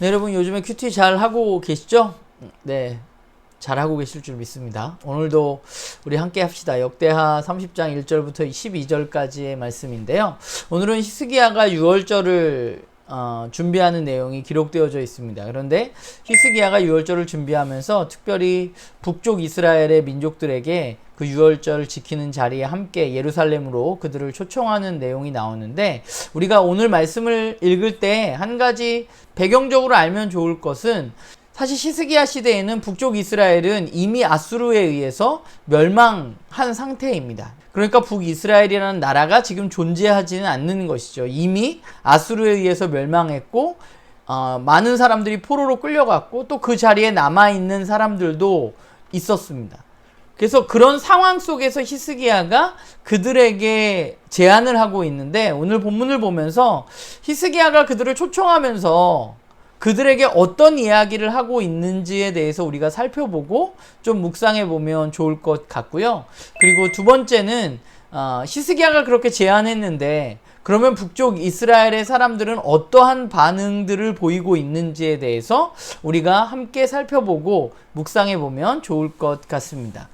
여러분 요즘에 큐티 잘 하고 계시죠? 네. 잘 하고 계실 줄 믿습니다. 오늘도 우리 함께 합시다. 역대하 30장 1절부터 12절까지의 말씀인데요. 오늘은 히스기야가 6월절을 어, 준비하는 내용이 기록되어져 있습니다. 그런데 히스기야가 6월절을 준비하면서 특별히 북쪽 이스라엘의 민족들에게 그 6월절을 지키는 자리에 함께 예루살렘으로 그들을 초청하는 내용이 나오는데 우리가 오늘 말씀을 읽을 때 한 가지 배경적으로 알면 좋을 것은 사실 시스기야 시대에는 북쪽 이스라엘은 이미 아수르에 의해서 멸망한 상태입니다. 그러니까 북이스라엘이라는 나라가 지금 존재하지는 않는 것이죠. 이미 아수르에 의해서 멸망했고 어, 많은 사람들이 포로로 끌려갔고 또 그 자리에 남아 있는 사람들도 있었습니다. 그래서 그런 상황 속에서 히스기야가 그들에게 제안을 하고 있는데 오늘 본문을 보면서 히스기야가 그들을 초청하면서 그들에게 어떤 이야기를 하고 있는지에 대해서 우리가 살펴보고 좀 묵상해 보면 좋을 것 같고요. 그리고 두 번째는 어, 히스기야가 그렇게 제안했는데 그러면 북쪽 이스라엘의 사람들은 어떠한 반응들을 보이고 있는지에 대해서 우리가 함께 살펴보고 묵상해 보면 좋을 것 같습니다.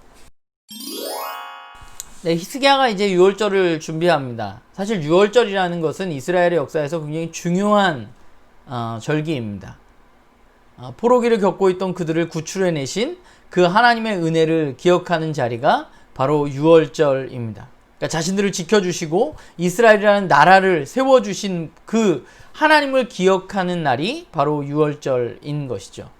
네, 히스기야가 이제 6월절을 준비합니다. 사실 6월절이라는 것은 이스라엘의 역사에서 굉장히 중요한 어, 절기입니다. 어, 포로기를 겪고 있던 그들을 구출해내신 그 하나님의 은혜를 기억하는 자리가 바로 6월절입니다. 그러니까 자신들을 지켜주시고 이스라엘이라는 나라를 세워주신 그 하나님을 기억하는 날이 바로 6월절인 것이죠.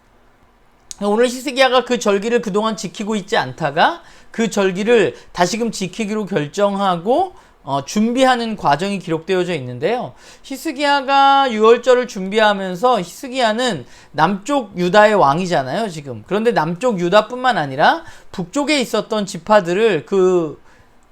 오늘 히스기야가 그 절기를 그동안 지키고 있지 않다가 그 절기를 다시금 지키기로 결정하고 어, 준비하는 과정이 기록되어져 있는데요. 히스기야가 6월절을 준비하면서 히스기야는 남쪽 유다의 왕이잖아요, 지금. 그런데 남쪽 유다뿐만 아니라 북쪽에 있었던 지파들을 그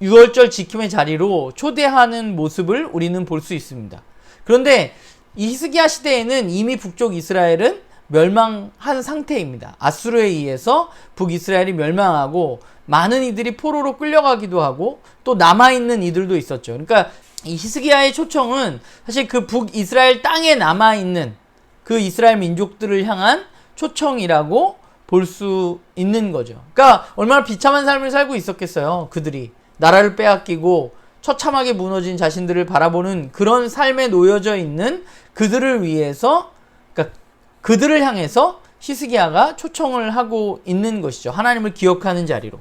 6월절 지킴의 자리로 초대하는 모습을 우리는 볼 수 있습니다. 그런데 이 히스기야 시대에는 이미 북쪽 이스라엘은 멸망한 상태입니다. 아수르에 의해서 북이스라엘이 멸망하고 많은 이들이 포로로 끌려가기도 하고 또 남아있는 이들도 있었죠. 그러니까 이 히스기야의 초청은 사실 그 북이스라엘 땅에 남아있는 그 이스라엘 민족들을 향한 초청이라고 볼 수 있는 거죠. 그러니까 얼마나 비참한 삶을 살고 있었겠어요. 그들이. 나라를 빼앗기고 처참하게 무너진 자신들을 바라보는 그런 삶에 놓여져 있는 그들을 위해서 그들을 향해서 히스기야가 초청을 하고 있는 것이죠. 하나님을 기억하는 자리로.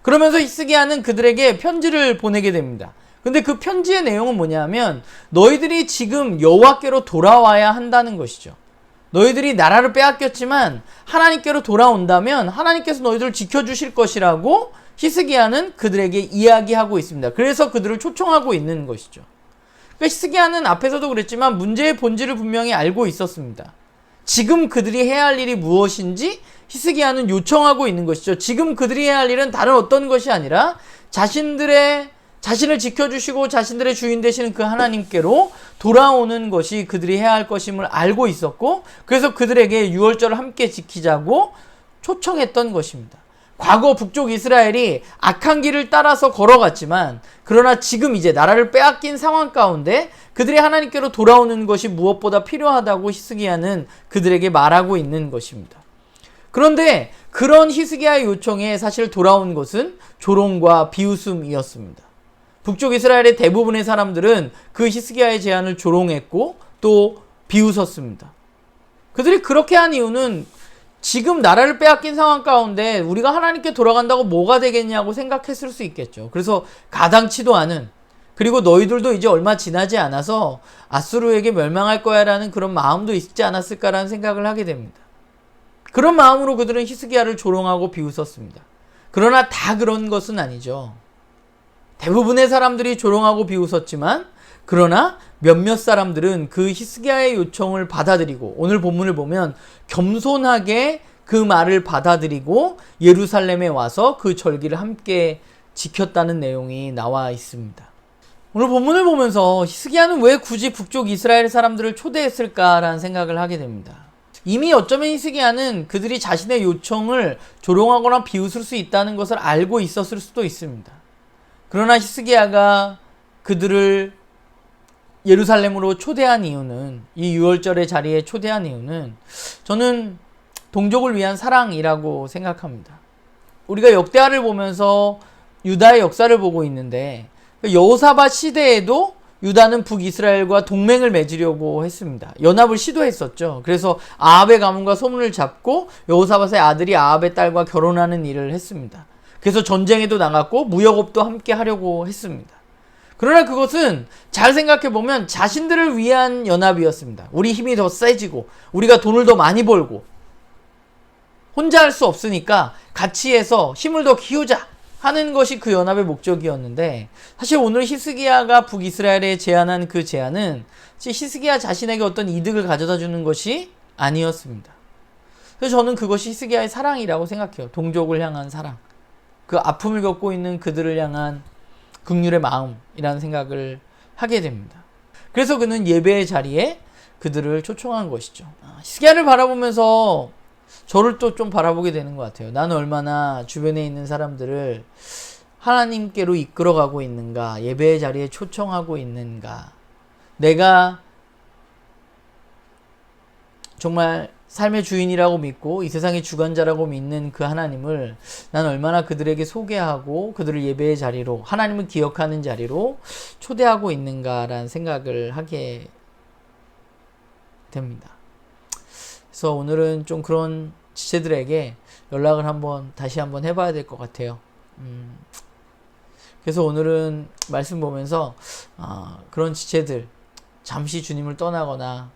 그러면서 히스기야는 그들에게 편지를 보내게 됩니다. 근데 그 편지의 내용은 뭐냐면 너희들이 지금 여호와께로 돌아와야 한다는 것이죠. 너희들이 나라를 빼앗겼지만 하나님께로 돌아온다면 하나님께서 너희들을 지켜주실 것이라고 히스기야는 그들에게 이야기하고 있습니다. 그래서 그들을 초청하고 있는 것이죠. 그러니까 히스기야는 앞에서도 그랬지만 문제의 본질을 분명히 알고 있었습니다. 지금 그들이 해야 할 일이 무엇인지 히스기야는 요청하고 있는 것이죠. 지금 그들이 해야 할 일은 다른 어떤 것이 아니라 자신들의 자신을 지켜주시고 자신들의 주인 되시는 그 하나님께로 돌아오는 것이 그들이 해야 할 것임을 알고 있었고 그래서 그들에게 유월절을 함께 지키자고 초청했던 것입니다. 과거 북쪽 이스라엘이 악한 길을 따라서 걸어갔지만 그러나 지금 이제 나라를 빼앗긴 상황 가운데 그들이 하나님께로 돌아오는 것이 무엇보다 필요하다고 히스기야는 그들에게 말하고 있는 것입니다. 그런데 그런 히스기야의 요청에 사실 돌아온 것은 조롱과 비웃음이었습니다. 북쪽 이스라엘의 대부분의 사람들은 그 히스기야의 제안을 조롱했고 또 비웃었습니다. 그들이 그렇게 한 이유는 지금 나라를 빼앗긴 상황 가운데 우리가 하나님께 돌아간다고 뭐가 되겠냐고 생각했을 수 있겠죠. 그래서 가당치도 않은 그리고 너희들도 이제 얼마 지나지 않아서 아수르에게 멸망할 거야라는 그런 마음도 있지 않았을까라는 생각을 하게 됩니다. 그런 마음으로 그들은 히스기야를 조롱하고 비웃었습니다. 그러나 다 그런 것은 아니죠. 대부분의 사람들이 조롱하고 비웃었지만 그러나 몇몇 사람들은 그 히스기야의 요청을 받아들이고 오늘 본문을 보면 겸손하게 그 말을 받아들이고 예루살렘에 와서 그 절기를 함께 지켰다는 내용이 나와 있습니다. 오늘 본문을 보면서 히스기야는 왜 굳이 북쪽 이스라엘 사람들을 초대했을까라는 생각을 하게 됩니다. 이미 어쩌면 히스기야는 그들이 자신의 요청을 조롱하거나 비웃을 수 있다는 것을 알고 있었을 수도 있습니다. 그러나 히스기야가 그들을 예루살렘으로 초대한 이유는 이 유월절의 자리에 초대한 이유는 저는 동족을 위한 사랑이라고 생각합니다. 우리가 역대하를 보면서 유다의 역사를 보고 있는데 여호사밧 시대에도 유다는 북이스라엘과 동맹을 맺으려고 했습니다. 연합을 시도했었죠. 그래서 아합의 가문과 소문을 잡고 여호사밧의 아들이 아합의 딸과 결혼하는 일을 했습니다. 그래서 전쟁에도 나갔고 무역업도 함께 하려고 했습니다. 그러나 그것은 잘 생각해 보면 자신들을 위한 연합이었습니다. 우리 힘이 더 세지고 우리가 돈을 더 많이 벌고 혼자 할 수 없으니까 같이 해서 힘을 더 키우자 하는 것이 그 연합의 목적이었는데 사실 오늘 히스기야가 북이스라엘에 제안한 그 제안은 히스기야 자신에게 어떤 이득을 가져다 주는 것이 아니었습니다. 그래서 저는 그것이 히스기야의 사랑이라고 생각해요. 동족을 향한 사랑. 그 아픔을 겪고 있는 그들을 향한 극률의 마음이라는 생각을 하게 됩니다. 그래서 그는 예배의 자리에 그들을 초청한 것이죠. 아, 히스기야를 바라보면서 저를 또 좀 바라보게 되는 것 같아요. 나는 얼마나 주변에 있는 사람들을 하나님께로 이끌어가고 있는가, 예배의 자리에 초청하고 있는가, 내가 정말 삶의 주인이라고 믿고 이 세상의 주관자라고 믿는 그 하나님을 난 얼마나 그들에게 소개하고 그들을 예배의 자리로 하나님을 기억하는 자리로 초대하고 있는가라는 생각을 하게 됩니다. 그래서 오늘은 좀 그런 지체들에게 연락을 한번 다시 한번 해봐야 될 것 같아요. 음, 그래서 오늘은 말씀 보면서 아, 그런 지체들 잠시 주님을 떠나거나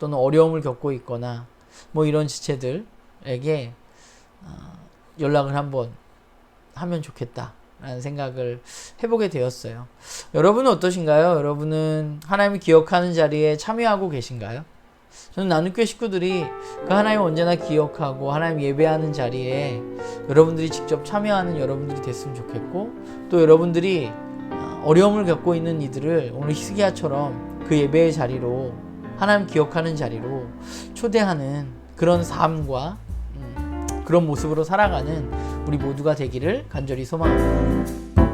또는 어려움을 겪고 있거나 뭐 이런 지체들에게 어, 연락을 한번 하면 좋겠다라는 생각을 해보게 되었어요. 여러분은 어떠신가요? 여러분은 하나님을 기억하는 자리에 참여하고 계신가요? 저는 나눔교회 식구들이 그 하나님 언제나 기억하고 하나님 예배하는 자리에 여러분들이 직접 참여하는 여러분들이 됐으면 좋겠고 또 여러분들이 어, 어려움을 겪고 있는 이들을 오늘 히스기야처럼 그 예배의 자리로 하나님 기억하는 자리로 초대하는 그런 삶과 음, 그런 모습으로 살아가는 우리 모두가 되기를 간절히 소망합니다.